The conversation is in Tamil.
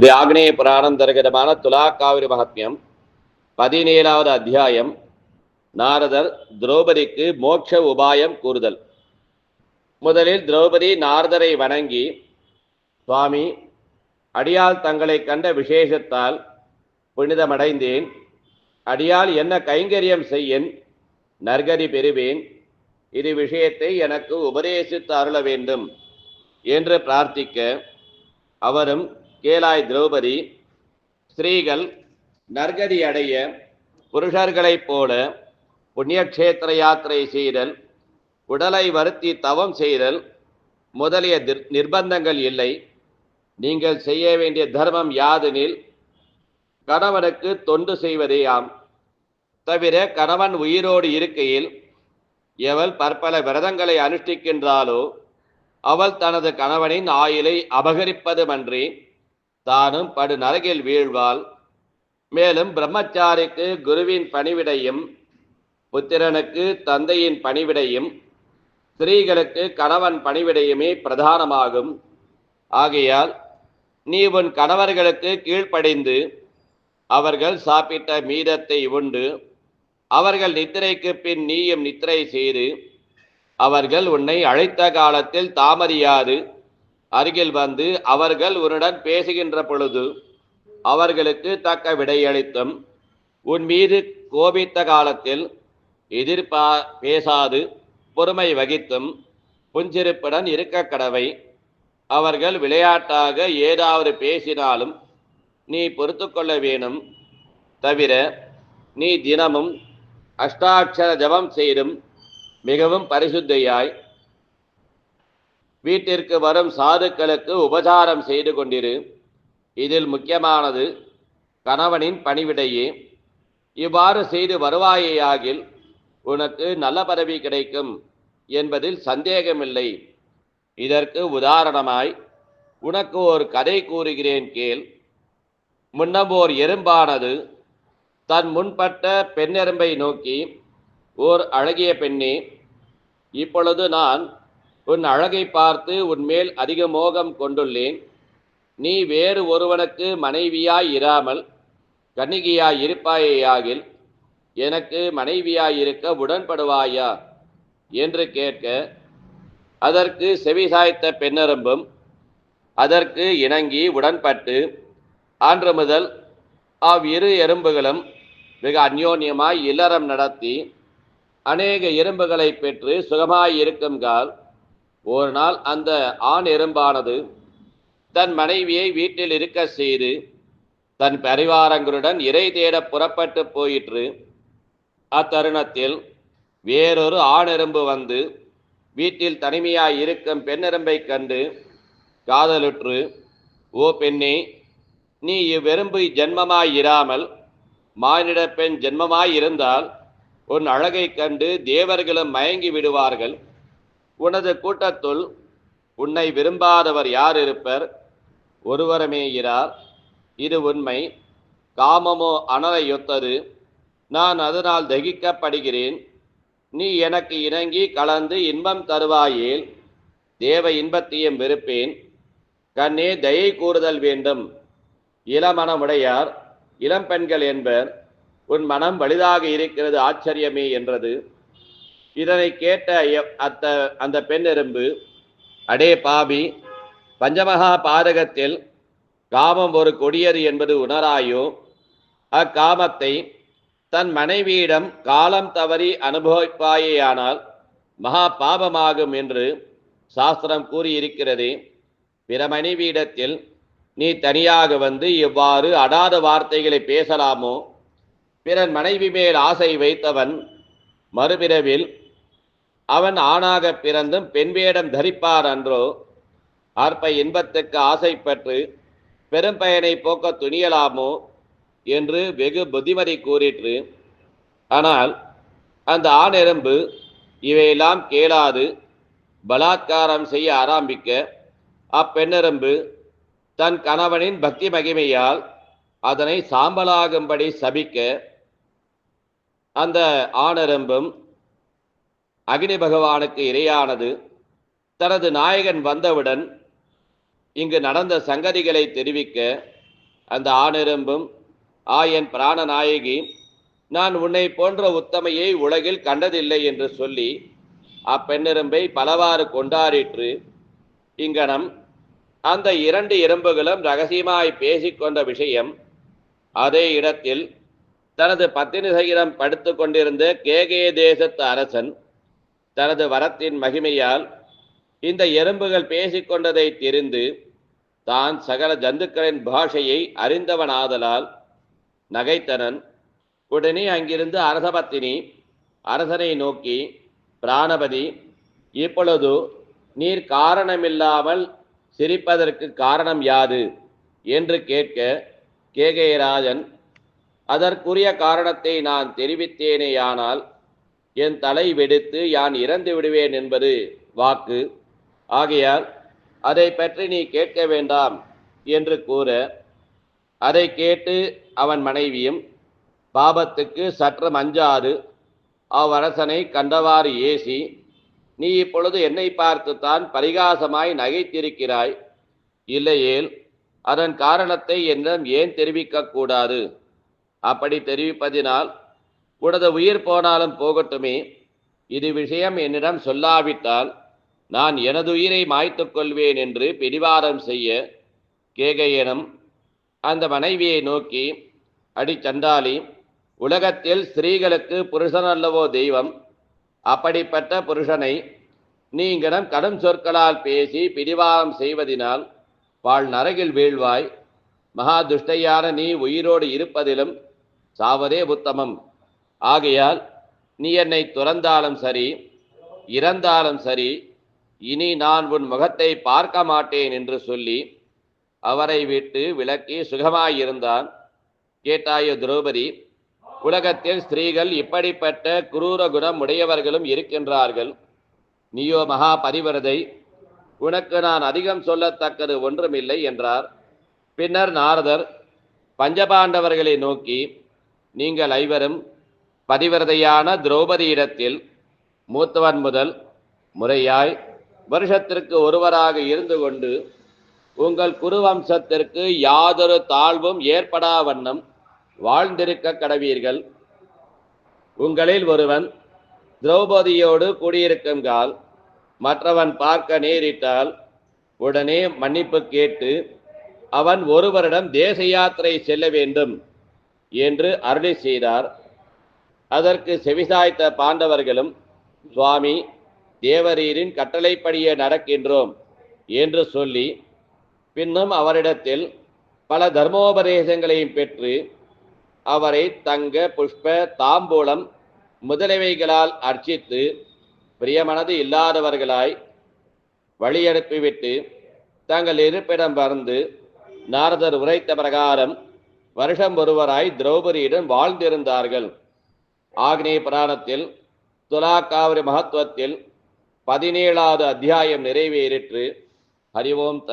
ஸ்ரீ ஆக்னேய புராணந்தர்கதமான துலாக்காவிரி மகத்மியம் பதினேழாவது அத்தியாயம் நாரதர் திரௌபதிக்கு மோட்ச உபாயம் கூறுதல் முதலில் திரௌபதி நாரதரை வணங்கி சுவாமி அடியால் தங்களை கண்ட விசேஷத்தால் புனிதமடைந்தேன் அடியால் என்ன கைங்கரியம் செய்யன் நற்கதி பெறுவேன் இது விஷயத்தை எனக்கு உபதேசித்து அருள வேண்டும் என்று பிரார்த்திக்க அவரும் கேலாய் திரௌபதி ஸ்திரீகள் நற்கதி அடைய புருஷர்களைப் போல புண்ணியக்ஷேத்திர யாத்திரை செய்தல் உடலை வருத்தி தவம் செய்தல் முதலிய திர்- நிர்பந்தங்கள் இல்லை. நீங்கள் செய்ய வேண்டிய தர்மம் யாதெனில் கணவனுக்கு தொண்டு செய்வதேயாம். தவிர கணவன் உயிரோடு இருக்கையில் எவள் பற்பல விரதங்களை அனுஷ்டிக்கின்றாலோ அவள் தனது கணவனின் ஆயிலை அபகரிப்பதுமன்றி தானும் படு நரகில் வீழ்வாள். மேலும் பிரம்மச்சாரிக்கு குருவின் பணிவிடையும் புத்திரனுக்கு தந்தையின் பணிவிடையும் ஸ்திரீகளுக்கு கணவன் பணிவிடையுமே பிரதானமாகும். ஆகையால் நீ உன் கணவர்களுக்கு கீழ்ப்படைந்து அவர்கள் சாப்பிட்ட மீதத்தை உண்டு. அவர்கள் நித்திரைக்கு பின் நீயும் நித்திரை செய்து அவர்கள் உன்னை அழைத்த காலத்தில் தாமதியாது. அருகில் வந்து அவர்கள் உன்னுடன் பேசுகின்ற பொழுது அவர்களுக்கு தக்க விடையளித்தும் உன் மீது கோபித்த காலத்தில் எதிர்பா பேசாது பொறுமை வகித்தும் புஞ்சிருப்புடன் இருக்க கடவை. அவர்கள் விளையாட்டாக ஏதாவது பேசினாலும் நீ பொறுத்து கொள்ள வேணும். தவிர நீ தினமும் அஷ்டாட்சர ஜபம் செய்தும் மிகவும் பரிசுத்தையாய் வீட்டிற்கு வரும் சாதுக்களுக்கு உபசாரம் செய்து கொண்டிரு. இதில் முக்கியமானது கணவனின் பணிவிடையே. இவ்வாறு செய்து வருவாயேயாகில் உனக்கு நல்ல பதவி கிடைக்கும் என்பதில் சந்தேகமில்லை. இதற்கு உதாரணமாய் உனக்கு ஒரு கதை கூறுகிறேன் கேள். முன்னம் ஓர் எறும்பானது தன் முன்பட்ட பெண்ணெரும்பை நோக்கி ஓர் அழகிய பெண்ணே இப்பொழுது நான் உன் அழகை பார்த்து உன்மேல் அதிக மோகம் கொண்டுள்ளேன். நீ வேறு ஒருவனுக்கு மனைவியாய் இராமல் கன்னிகையாய் இருப்பாயேயாகில் எனக்கு மனைவியாயிருக்க உடன்படுவாயா? என்று கேட்க அதற்கு செவிசாய்த்த பெண்ணெரும்பும் அதற்கு இணங்கி உடன்பட்டு அன்று முதல் அவ்விரு எறும்புகளும் மிக அந்யோன்யமாய் இல்லறம் நடத்தி அநேக எறும்புகளை பெற்று சுகமாய் இருக்குங்கால் ஒரு நாள் அந்த ஆண் எறும்பானது தன் மனைவியை வீட்டில் இருக்க செய்து தன் பரிவாரங்களுடன் இறை தேட புறப்பட்டு போயிற்று. அத்தருணத்தில் வேறொரு ஆணெரும்பு வந்து வீட்டில் தனிமையாய் இருக்கும் பெண்ணெரும்பை கண்டு காதலுற்று ஓ பெண்ணே நீ இவ்வெரும்பு ஜென்மமாய் இராமல் மானிட பெண் ஜென்மமாய் இருந்தால் உன் அழகைக் கண்டு தேவர்களும் மயங்கி விடுவார்கள். உனது கூட்டத்துள் உன்னை விரும்பாதவர் யார் இருப்பர்? ஒருவரமே இரார். இது உண்மை. காமமோ அனலையொத்தது நான் அதனால் தகிக்கப்படுகிறேன். நீ எனக்கு இணங்கி கலந்து இன்பம் தருவாயேல் தேவ இன்பத்தையும் வெறுப்பேன். கண்ணே தயை கூறுதல் வேண்டும். இளமனமுடையார் இளம்பெண்கள் என்பர். உன் மனம் வலிதாக இருக்கிறது ஆச்சரியமே என்றது. இதனை கேட்ட அத்த அந்த பெண் எறும்பு அடே பாபி பஞ்சமகா பாதகத்தில் காமம் ஒரு கொடியது என்பது உணராயோ? அக்காமத்தை தன் மனைவியிடம் காலம் தவறி அனுபவிப்பாயேயானால் மகா பாபமாகும் என்று சாஸ்திரம் கூறியிருக்கிறதே. பிற மனைவியிடத்தில் நீ தனியாக வந்து இவ்வாறு அடாத வார்த்தைகளை பேசலாமோ? பிறன் மனைவி மேல் ஆசை வைத்தவன் மறுபிறவில் அவன் ஆணாக பிறந்தும் பெண் வேடம் தரிப்பார் அன்றோ. அற்ப இன்பத்துக்கு ஆசைப்பற்று பெரும் பயனை போக்க துணியலாமோ என்று வெகு புத்திமதி கூறிற்று. ஆனால் அந்த ஆணெரும்பு இவையெல்லாம் கேளாது பலாத்காரம் செய்ய ஆரம்பிக்க அப்பெண்ணெரும்பு தன் கணவனின் பக்தி மகிமையால் அதனை சாம்பலாகும்படி சபிக்க அந்த ஆணெரும்பும் அக்னி பகவானுக்கு இரையானது. தனது நாயகன் வந்தவுடன் இங்கு நடந்த சங்கதிகளை தெரிவிக்க அந்த ஆணிரும்பும் ஆ என் பிராணநாயகி நான் உன்னை போன்ற உத்தமையை உலகில் கண்டதில்லை என்று சொல்லி அப்பெண்ணெரும்பை பலவாறு கொண்டாடிற்று. இங்கனம் அந்த இரண்டு எறும்புகளும் ரகசியமாய் பேசிக்கொண்ட விஷயம் அதே இடத்தில் தனது பத்தினிசையிடம் படுத்து கொண்டிருந்த கேகே தேசத்து அரசன் தனது வரத்தின் மகிமையால் இந்த எறும்புகள் பேசிக்கொண்டதை தெரிந்து தான் சகல ஜந்துக்களின் பாஷையை அறிந்தவனாதலால் நகைத்தனன் உடனே அங்கிருந்து அரசபத்தினி அரசனை நோக்கி பிராணபதி இப்பொழுது நீர் காரணமில்லாமல் சிரிப்பதற்கு காரணம் யாது என்று கேட்க கேகயராஜன் அதற்குரிய காரணத்தை நான் தெரிவித்தேனேயானால் என் தலை வெடித்து யான் இறந்து விடுவேன் என்பது வாக்கு. ஆகையால் அதை பற்றி நீ கேட்க வேண்டாம் என்று கூற அதை கேட்டு அவன் மனைவியும் பாபத்துக்கு சற்று மஞ்சாறு அவ்வரசனை கண்டவாறு ஏசி நீ இப்பொழுது என்னை பார்த்துத்தான் பரிகாசமாய் நகைத்திருக்கிறாய். இல்லையேல் அதன் காரணத்தை என்னிடம் ஏன் தெரிவிக்கக்கூடாது? அப்படி தெரிவிப்பதினால் உனது உயிர் போனாலும் போகட்டுமே. இது விஷயம் என்னிடம் சொல்லாவிட்டால் நான் எனது உயிரை மாய்த்துக் கொள்வேன் என்று பிடிவாரம் செய்ய கேகையனும் அந்த மனைவியை நோக்கி அடி சண்டாளி உலகத்தில் ஸ்திரீகளுக்கு புருஷன் அல்லவோ தெய்வம். அப்படிப்பட்ட புருஷனை நீங்களிடம் கடும் சொற்களால் பேசி பிடிவாரம் செய்வதினால் வாழ் நரகில் வீழ்வாய். மகா துஷ்டையான நீ உயிரோடு இருப்பதிலும் சாவதே உத்தமம். ஆகையால் நீ என்னை துறந்தாலும் சரி இறந்தாலும் சரி இனி நான் உன் முகத்தை பார்க்க மாட்டேன் என்று சொல்லி அவரை விட்டு விலக்கி சுகமாயிருந்தான். கேட்டாய திரௌபதி உலகத்தில் ஸ்திரீகள் இப்படிப்பட்ட குரூர குணம் உடையவர்களும் இருக்கின்றார்கள். நீயோ மகா பரிவரதை உனக்கு நான் அதிகம் சொல்லத்தக்கது ஒன்றுமில்லை என்றார். பின்னர் நாரதர் பஞ்சபாண்டவர்களை நோக்கி நீங்கள் ஐவரும் பதிவிரதையான திரௌபதியிடத்தில் மூத்தவன் முதல் முறையாய் வருஷத்திற்கு ஒருவராக இருந்து கொண்டு உங்கள் குருவம்சத்திற்கு யாதொரு தாழ்வும் ஏற்படா வண்ணம் வாழ்ந்திருக்க கடவீர்கள். உங்களில் ஒருவன் திரௌபதியோடு கூடியிருக்கும் கால் மற்றவன் பார்க்க நேரிட்டால் உடனே மன்னிப்பு கேட்டு அவன் ஒருவரிடம் தேச யாத்திரை செல்ல வேண்டும் என்று அருளி செய்தார். அதற்கு செவிசாய்த்த பாண்டவர்களும் சுவாமி தேவரீரின் கட்டளைப்படியே நடக்கின்றோம் என்று சொல்லி பின்னும் அவரிடத்தில் பல தர்மோபதேசங்களையும் பெற்று அவரை தங்க புஷ்ப தாம்பூலம் முதலவைகளால் அர்ச்சித்து பிரியமனது இல்லாதவர்களாய் வழியனுப்பிவிட்டு தங்கள் இருப்பிடம் பறந்து நாரதர் உரைத்த பிரகாரம் வருஷம் ஒருவராய் திரௌபதியிடம் வாழ்ந்திருந்தார்கள். ஆக்னேய புராணத்தில் துலாக்காவிரி மகத்துவத்தில் பதினேழாவது அத்தியாயம் நிறைவேறிற்று. ஹரி ஓம்